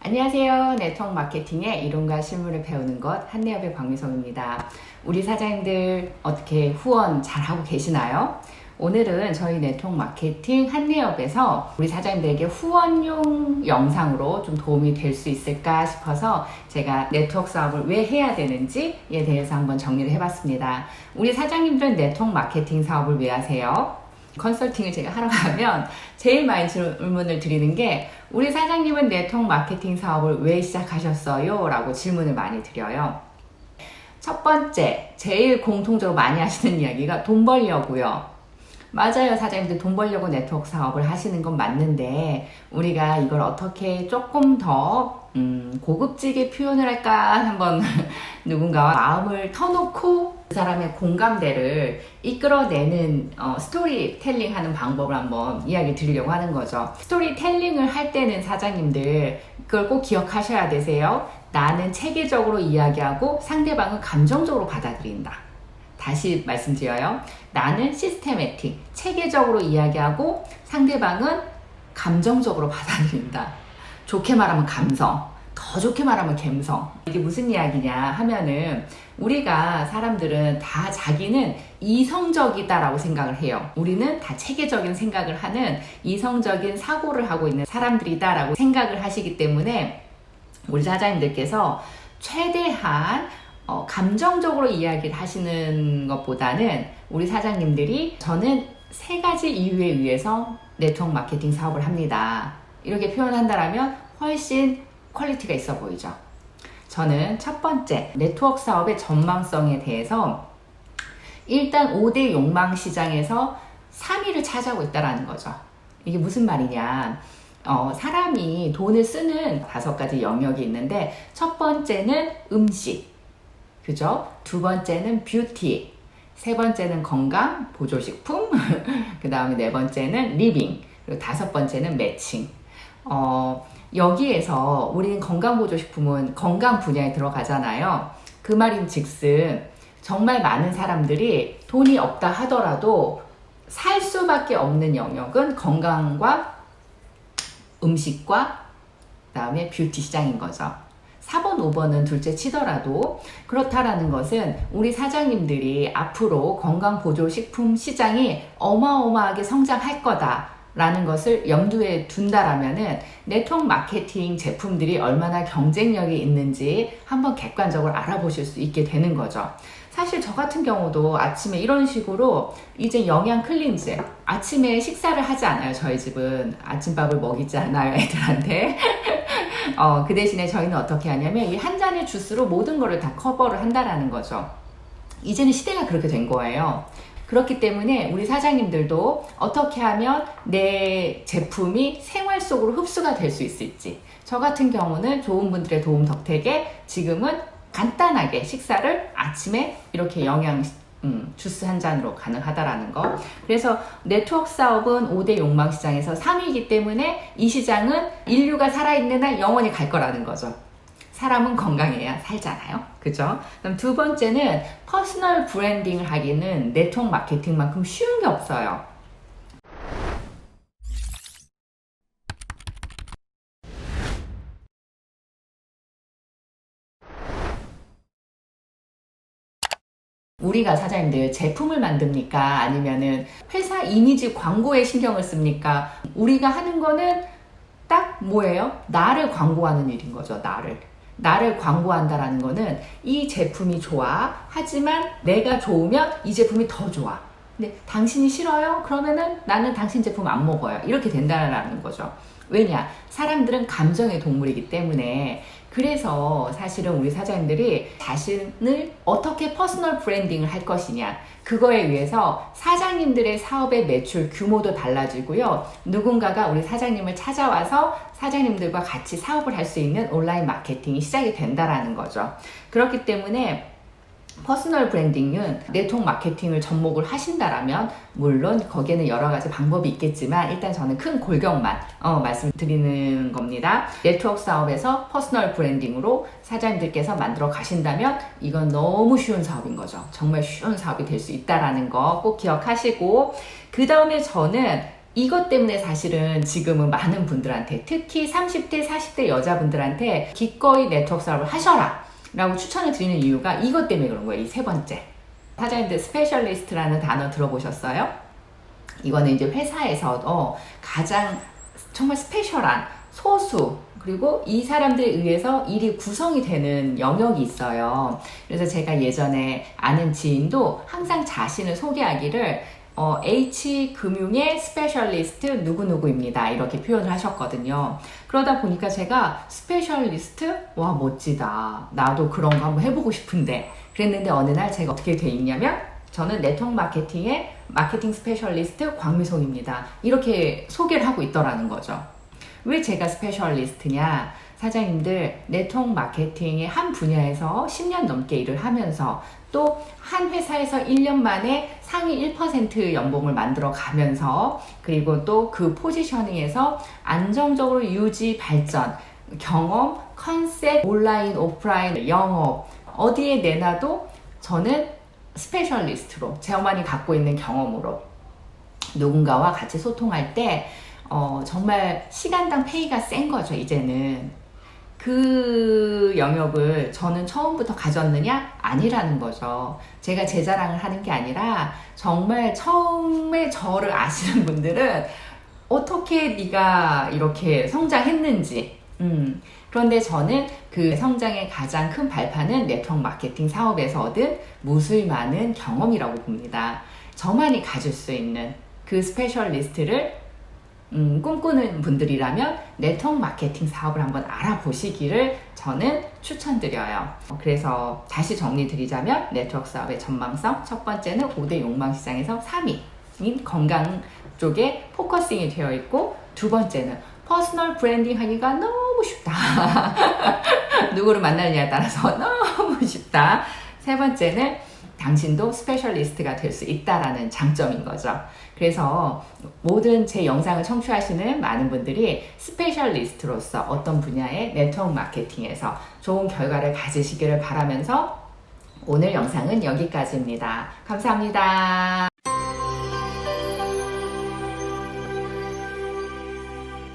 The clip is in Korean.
안녕하세요. 네트워크 마케팅의 이론과 실무를 배우는 것 한내협의 박미성입니다. 우리 사장님들 어떻게 후원 잘하고 계시나요? 오늘은 저희 네트워크 마케팅 한내협에서 우리 사장님들에게 후원용 영상으로 좀 도움이 될 수 있을까 싶어서 제가 네트워크 사업을 왜 해야 되는지에 대해서 한번 정리를 해봤습니다. 우리 사장님들은 네트워크 마케팅 사업을 왜 하세요? 컨설팅을 제가 하러 가면 제일 많이 질문을 드리는 게 우리 사장님은 네트워크 마케팅 사업을 왜 시작하셨어요? 라고 질문을 많이 드려요. 첫 번째, 제일 공통적으로 많이 하시는 이야기가 돈 벌려고요. 맞아요. 사장님들 돈 벌려고 네트워크 사업을 하시는 건 맞는데 우리가 이걸 어떻게 조금 더 음, 고급지게 표현을 할까 한번 누군가와 마음을 터놓고 그 사람의 공감대를 이끌어내는 어, 스토리텔링 하는 방법을 한번 이야기 드리려고 하는 거죠. 스토리텔링을 할 때는 사장님들 그걸 꼭 기억하셔야 되세요. 나는 체계적으로 이야기하고 상대방은 감정적으로 받아들인다. 다시 말씀드려요. 나는 시스테매틱, 체계적으로 이야기하고 상대방은 감정적으로 받아들인다. 좋게 말하면 감성, 더 좋게 말하면 감성. 이게 무슨 이야기냐 하면은 우리가 사람들은 다 자기는 이성적이다라고 생각을 해요. 우리는 다 체계적인 생각을 하는 이성적인 사고를 하고 있는 사람들이다라고 생각을 하시기 때문에 우리 사장님들께서 최대한 어, 감정적으로 이야기를 하시는 것보다는 우리 사장님들이 저는 세 가지 이유에 의해서 네트워크 마케팅 사업을 합니다. 이렇게 표현한다라면 훨씬 퀄리티가 있어 보이죠. 저는 첫 번째 네트워크 사업의 전망성에 대해서 일단 5대 욕망 시장에서 3위를 차지하고 있다라는 거죠. 이게 무슨 말이냐? 어, 사람이 돈을 쓰는 다섯 가지 영역이 있는데 첫 번째는 음식, 그죠? 두 번째는 뷰티, 세 번째는 건강, 보조식품, 그 다음에 네 번째는 리빙, 그리고 다섯 번째는 매칭. 어, 여기에서 우리는 건강보조식품은 건강 분야에 들어가잖아요. 그 말인 즉슨 정말 많은 사람들이 돈이 없다 하더라도 살 수밖에 없는 영역은 건강과 음식과 그다음에 뷰티 시장인 거죠. 4번, 5번은 둘째 치더라도 그렇다라는 것은 우리 사장님들이 앞으로 건강보조식품 시장이 어마어마하게 성장할 거다 라는 것을 염두에 둔다라면은 네트워크 마케팅 제품들이 얼마나 경쟁력이 있는지 한번 객관적으로 알아보실 수 있게 되는 거죠. 사실 저 같은 경우도 아침에 이런 식으로 이제 영양 클린즈 아침에 식사를 하지 않아요 저희 집은. 아침밥을 먹이지 않아요 애들한테. 어, 그 대신에 저희는 어떻게 하냐면 이 한 잔의 주스로 모든 거를 다 커버를 한다라는 거죠. 이제는 시대가 그렇게 된 거예요 그렇기 때문에 우리 사장님들도 어떻게 하면 내 제품이 생활 속으로 흡수가 될 수 있을지 저 같은 경우는 좋은 분들의 도움 덕택에 지금은 간단하게 식사를 아침에 이렇게 영양 음, 주스 한 잔으로 가능하다라는 거. 그래서 네트워크 사업은 5대 욕망 시장에서 3위이기 때문에 이 시장은 인류가 살아있는 한 영원히 갈 거라는 거죠. 사람은 건강해야 살잖아요. 그죠? 그럼 두 번째는 퍼스널 브랜딩을 하기는 네트워크 마케팅만큼 쉬운 게 없어요. 우리가 사장님들 제품을 만듭니까? 아니면은 회사 이미지 광고에 신경을 씁니까? 우리가 하는 거는 딱 뭐예요? 나를 광고하는 일인 거죠, 나를. 나를 광고한다라는 거는 이 제품이 좋아. 하지만 내가 좋으면 이 제품이 더 좋아. 근데 당신이 싫어요? 그러면은 나는 당신 제품 안 먹어요. 이렇게 된다라는 거죠. 왜냐? 사람들은 감정의 동물이기 때문에 그래서 사실은 우리 사장님들이 자신을 어떻게 퍼스널 브랜딩을 할 것이냐 그거에 위해서 사장님들의 사업의 매출 규모도 달라지고요 누군가가 우리 사장님을 찾아와서 사장님들과 같이 사업을 할 수 있는 온라인 마케팅이 시작이 된다라는 거죠 그렇기 때문에 퍼스널 브랜딩은 네트워크 마케팅을 접목을 하신다라면 물론 거기에는 여러 가지 방법이 있겠지만 일단 저는 큰 골격만 어, 말씀드리는 겁니다. 네트워크 사업에서 퍼스널 브랜딩으로 사장님들께서 만들어 가신다면 이건 너무 쉬운 사업인 거죠. 정말 쉬운 사업이 될 수 있다라는 거 꼭 기억하시고 그 다음에 저는 이것 때문에 사실은 지금은 많은 분들한테 특히 30대, 40대 여자분들한테 기꺼이 네트워크 사업을 하셔라 라고 추천을 드리는 이유가 이것 때문에 그런 거예요. 이 세 번째. 사장님들 스페셜리스트라는 단어 들어보셨어요? 이거는 이제 회사에서도 가장 정말 스페셜한 소수 그리고 이 사람들에 의해서 일이 구성이 되는 영역이 있어요. 그래서 제가 예전에 아는 지인도 항상 자신을 소개하기를 어, H금융의 스페셜리스트 누구누구입니다. 이렇게 표현을 하셨거든요. 그러다 보니까 제가 스페셜리스트? 와, 멋지다. 나도 그런 거 한번 해보고 싶은데. 그랬는데 어느 날 제가 어떻게 돼 있냐면 저는 네트워크 마케팅의 마케팅 스페셜리스트 광미송입니다. 이렇게 소개를 하고 있더라는 거죠. 왜 제가 스페셜리스트냐? 사장님들 네트워크 마케팅의 한 분야에서 10년 넘게 일을 하면서 또 한 회사에서 1년 만에 상위 1% 연봉을 만들어 가면서 그리고 또 그 포지셔닝에서 안정적으로 유지 발전 경험, 컨셉, 온라인, 오프라인, 영업 어디에 내놔도 저는 스페셜리스트로 제어만이 갖고 있는 경험으로 누군가와 같이 소통할 때 어, 정말 시간당 페이가 센 거죠, 이제는. 그 영역을 저는 처음부터 가졌느냐? 아니라는 거죠. 제가 제 자랑을 하는 게 아니라 정말 처음에 저를 아시는 분들은 어떻게 네가 이렇게 성장했는지 음, 그런데 저는 그 성장의 가장 큰 발판은 네트워크 마케팅 사업에서 얻은 무수히 많은 경험이라고 봅니다. 저만이 가질 수 있는 그 스페셜리스트를 음, 꿈꾸는 분들이라면 네트워크 마케팅 사업을 한번 알아보시기를 저는 추천드려요. 그래서 다시 정리드리자면 네트워크 사업의 전망성 첫 번째는 5대 욕망 시장에서 3위인 건강 쪽에 포커싱이 되어 있고 두 번째는 퍼스널 브랜딩 하기가 너무 쉽다. 누구를 만나느냐에 따라서 너무 쉽다. 세 번째는 당신도 스페셜리스트가 될 수 있다라는 장점인 거죠. 그래서 모든 제 영상을 청취하시는 많은 분들이 스페셜리스트로서 어떤 분야의 네트워크 마케팅에서 좋은 결과를 가지시기를 바라면서 오늘 영상은 여기까지입니다. 감사합니다.